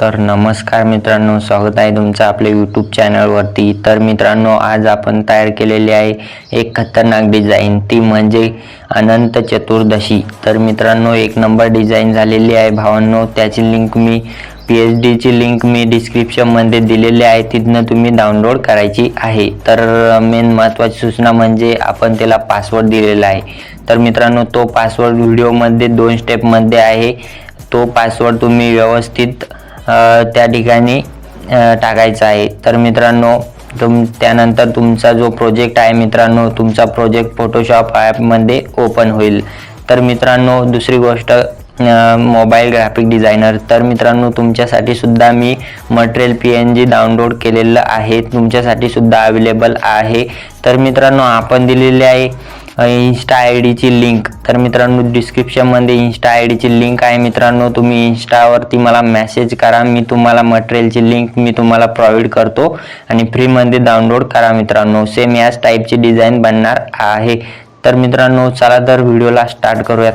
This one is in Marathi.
तर नमस्कार मित्रांनो स्वागत आहे तुमचं आपल्या यूट्यूब चॅनलवरती तर मित्रांनो आज आपण तयार केलेली आहे एक खतरनाक डिझाईन ती म्हणजे अनंत चतुर्दशी. तर मित्रांनो एक नंबर डिझाईन झालेली आहे. भावांनो त्याची लिंक मी पी एच डीची लिंक मी डिस्क्रिप्शनमध्ये दिलेली आहे. तिथनं तुम्ही डाउनलोड करायची आहे. तर मेन महत्त्वाची सूचना म्हणजे आपण त्याला पासवर्ड दिलेला आहे. तर मित्रांनो तो पासवर्ड व्हिडिओमध्ये दोन स्टेपमध्ये आहे. तो पासवर्ड तुम्ही व्यवस्थित त्या ठिकाणी टाकायचा आहे. तर मित्रांनो तुम त्यानंतर तुमचा जो प्रोजेक्ट आहे मित्रांनो तुमचा प्रोजेक्ट फोटोशॉप ॲपमध्ये ओपन होईल. तर मित्रांनो दुसरी गोष्ट मोबाईल ग्राफिक डिझायनर तर मित्रांनो तुमच्यासाठी सुद्धा मी material P N G download केलेलं आहे. तुमच्यासाठी सुद्धा अवेलेबल आहे. तर मित्रांनो आपण दिलेले आहे इन्स्टा आय डीची लिंक तर मित्रांनो डिस्क्रिप्शनमध्ये इन्स्टा आय डीची लिंक आहे. मित्रांनो तुम्ही इन्स्टावरती मला मेसेज करा. मी तुम्हाला मटेरियलची लिंक मी तुम्हाला प्रोव्हाइड करतो. आणि फ्रीमध्ये डाउनलोड करा मित्रांनो. सेम याच टाईपची डिझाईन बनणार आहे. तर मित्रांनो चला तर व्हिडिओला स्टार्ट करूयात.